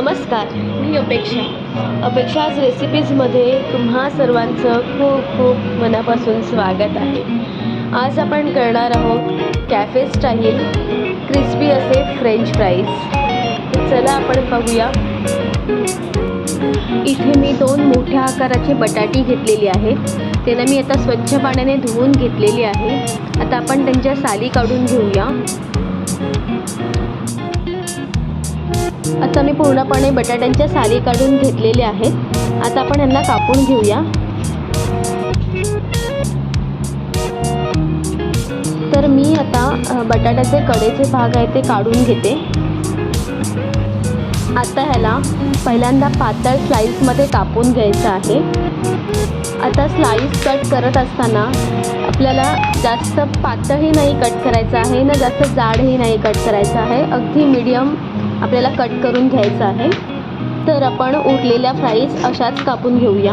नमस्कार मी अपेक्षा. अपेक्षाज रेसिपीजमध्ये तुम्हा सर्वांचं खूप खूप मनापासून स्वागत आहे. आज आपण करणार आहोत कॅफे स्टाईल क्रिस्पी असे फ्रेंच फ्राईज चला आपण बघूया इथे मी दोन मोठ्या आकाराचे बटाटी घेतलेली आहेत. त्यांना मी आता स्वच्छ पाण्याने धुवून घेतलेली आहे. आता आपण त्यांच्या साली काढून घेऊया. आता मी पूर्णपणे बटाट्यांच्या साली काढून घेतलेल्या आहेत. आता आपण यांना कापून घेऊया. तर मी आता बटाट्याचे कडेचे भाग आहे ते काढून घेते. आता ह्याला पहिल्यांदा पातळ स्लाईसमध्ये कापून घ्यायचं आहे. आता स्लाईस कट करत असताना आपल्याला जास्त पातळही नाही कट करायचं आहे ना जास्त जाडही नाही कट करायचं आहे. अगदी मीडियम आपल्याला कट करून घ्यायचं आहे. तर आपण उरलेल्या फ्राईज अशाच कापून घेऊया.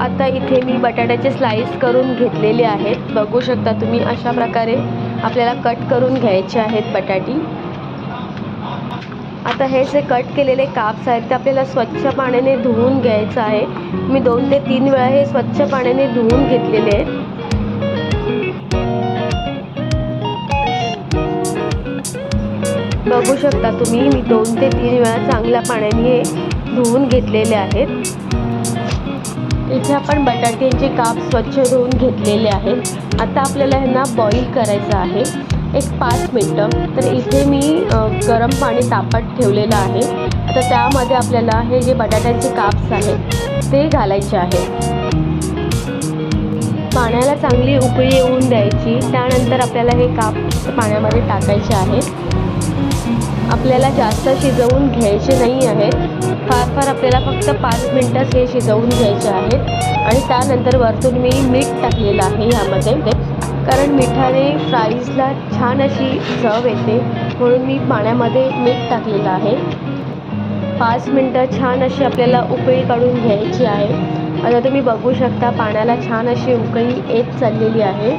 आता इथे मी बटाट्याचे स्लाईस करून घेतलेले आहेत. बघू शकता तुम्ही अशा प्रकारे आपल्याला कट करून घ्यायचे आहेत बटाटी. आता हे जे कट केलेले काप्स आहेत ते आपल्याला स्वच्छ पाण्याने धुवून घ्यायचं आहे. मी दोन ते तीन वेळा हे स्वच्छ पाण्याने धुवून घेतलेले आहेत. बघू शकता तुम्ही मी दोन ते तीन वेळा चांगल्या पाण्याने हे धुवून घेतलेले आहेत. इथे आपण बटाट्यांचे काप स्वच्छ धुवून घेतलेले आहेत. आता आपल्याला ह्यांना बॉईल करायचं आहे. एक पाच मिनटं. तर इथे मी गरम पाणी तापत ठेवलेलं आहे. आता त्यामध्ये आपल्याला हे जे बटाट्यांचे काप्स आहेत ते घालायचे आहेत. पाण्याला चांगली उकळी येऊन द्यायची. त्यानंतर आपल्याला हे काप पाण्यामध्ये टाकायचे आहेत. आपल्याला जास्त शिजवून घ्यायचे नाही आहेत फार फार आपल्याला फक्त पाच मिनटंच हे शिजवून घ्यायचे आहेत. आणि त्यानंतर वरतून मी मीठ टाकलेलं आहे ह्यामध्ये कारण मिठाने फ्राईजला छान अशी चव येते. म्हणून मी पाण्यामध्ये मीठ टाकलेलं आहे. पाच मिनटं छान अशी आपल्याला उकळी काढून घ्यायची आहे. आता तुम्ही बघू शकता पाण्याला छान अशी उकळी येत चाललेली आहे.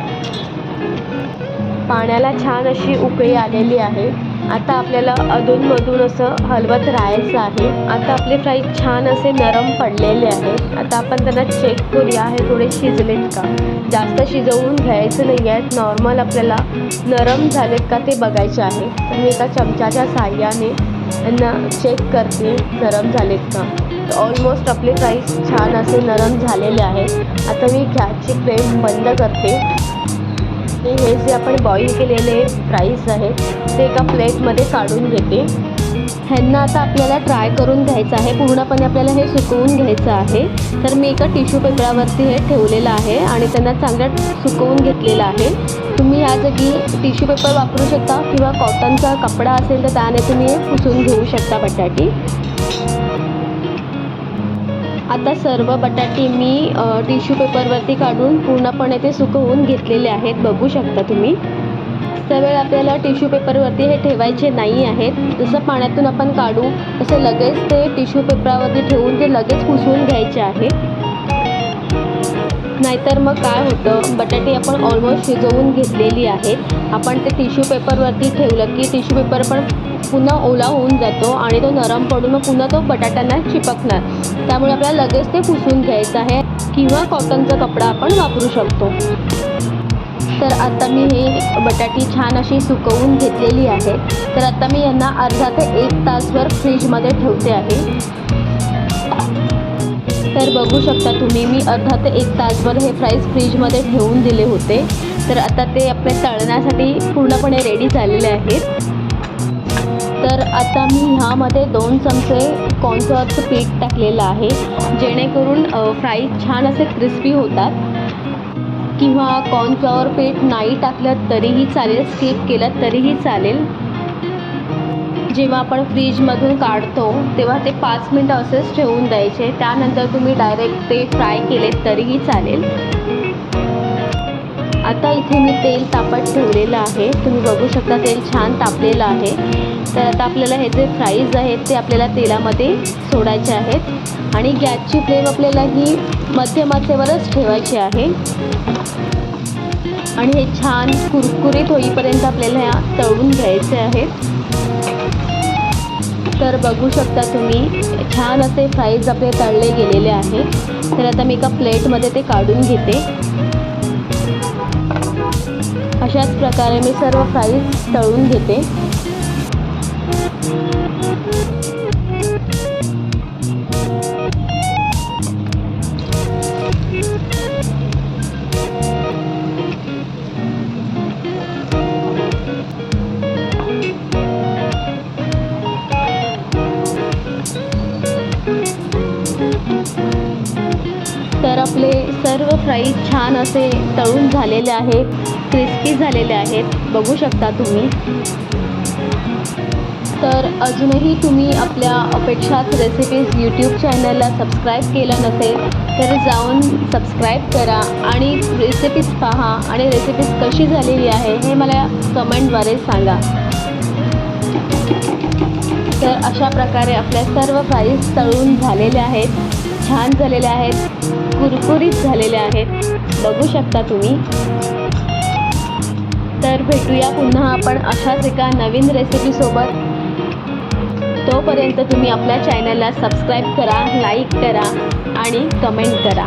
पाण्याला छान अशी उकळी आलेली आहे. आता आपल्याला अधूनमधून असं हलवत राहायचं आहे. आता आपले फ्राई छान असे नरम पडलेले आहेत. आता आपण त्यांना चेक करूया. हे थोडे शिजलेत का? जास्त शिजवून घ्यायचं नाही आहेत नॉर्मल आपल्याला नरम झालेत का ते बघायचे आहे. तर मी एका चमच्याच्या साहाय्याने त्यांना चेक करते. नरम झालेत का? तर ऑलमोस्ट आपले फ्राईज छान असे नरम झालेले आहेत. आता मी गॅसची फ्लेम बंद करते. असते. हे जे आपण बॉईल केलेले फ्राईज आहेत ते एका प्लेटमध्ये काढून घेते. ह्यांना आता आपल्याला ट्राय करून घ्यायचं आहे. पूर्णपणे आपल्याला हे सुकवून घ्यायचं आहे. तर मी एका टिश्यू पेपरावरती हे ठेवलेलं आहे आणि त्यांना चांगलं सुकवून घेतलेलं आहे. तुम्ही ह्या जागी टिश्यू पेपर वापरू शकता किंवा कॉटनचा कपडा असेल तर त्याने तुम्ही पुसून घेऊ शकता बटाटी. आता सर्व बटाटे मी टिश्यू पेपरवरती काढून पूर्णपणे ते सुकवून घेतलेले आहेत. बघू शकता तुम्ही. त्यावेळी आपल्याला टिश्यू पेपरवरती हे ठेवायचे नाही आहेत. जसं पाण्यातून आपण काढू तसं लगेच ते टिश्यू पेपरावरती ठेवून ते लगेच पुसून घ्यायचे आहे. नाहीतर मग काय होतं? बटाटे आपण ऑलमोस्ट शिजवून घेतलेली आहेत. आपण ते टिश्यू पेपरवरती ठेवलं की टिश्यू पेपर पण पुन्हा ओला होऊन जातो आणि तो नरम पडून मग पुन्हा तो बटाट्यांना चिपकणार. त्यामुळे आपल्याला लगेच ते पुसून घ्यायचं आहे किंवा कॉटनचा कपडा आपण वापरू शकतो. तर आता मी हे बटाटी छान अशी सुकवून घेतलेली आहे. तर आता मी यांना अर्धा ते एक तासभर फ्रीजमध्ये ठेवते आहे. तर बघू शकता तुम्ही मी अर्धा ते एक तासभर हे फ्राईज फ्रीजमध्ये ठेवून दिले होते. तर आता ते आपले तळण्यासाठी पूर्णपणे रेडी झालेले आहेत. तर आता मी ह्यामध्ये दोन चमचे कॉर्नफ्लॉरचं पीठ टाकलेलं आहे जेणेकरून फ्राईज छान असे क्रिस्पी होतात. किंवा कॉर्नफ्लॉवर पीठ नाही टाकलं तरीही चालेल स्किप केलं तरीही चालेल. जेव्हा आपण फ्रीजमधून काढतो तेव्हा ते पाच मिनटं असेच ठेवून द्यायचे. त्यानंतर तुम्ही डायरेक्ट ते फ्राय केलेत तरीही चालेल. आता इथे मी तेल तापत ठेवलेलं आहे. तुम्ही बघू शकता तेल छान तापलेलं आहे. तर आता आपल्याला हे जे फ्राईज आहेत ते आपल्याला तेलामध्ये सोडायचे आहेत. आणि गॅसची फ्लेम आपल्याला ही मध्यमाचेवरच ठेवायची आहे. आणि हे छान कुरकुरीत होईपर्यंत आपल्याला तळून घ्यायचे आहेत. तर बघू शकता तुम्ही छान असे फ्राईज आपले तळले गेलेले आहे तर आता मी एका प्लेटमध्ये ते काढून घेते. अशाच प्रकारे मी सर्व फ्राईज तळून घेते. आपले सर्व फ्राई छान असे तळून झालेले आहेत क्रिस्पी झालेले आहेत. बघू शकता तुम्ही. तर अजूनही तुम्ही आपल्या अपेक्षात रेसिपीज यूट्यूब चॅनलला सबस्क्राईब केलं नसेल तर जाऊन सबस्क्राईब करा आणि रेसिपीज पहा आणि रेसिपीज कशी झालेली आहे हे मला कमेंटद्वारे सांगा. तर अशा प्रकारे आपल्या सर्व फ्राईज तळून झालेल्या आहेत छान झालेले आहेत. कुरकुरीत झालेले आहेत. बघू शकता तुम्ही. तर भेटूया पुन्हा आपण अशाच एका नवीन रेसिपीसोबत तोपर्यंत तुम्ही आपल्या चॅनलला सबस्क्राईब करा लाईक करा आणि कमेंट करा.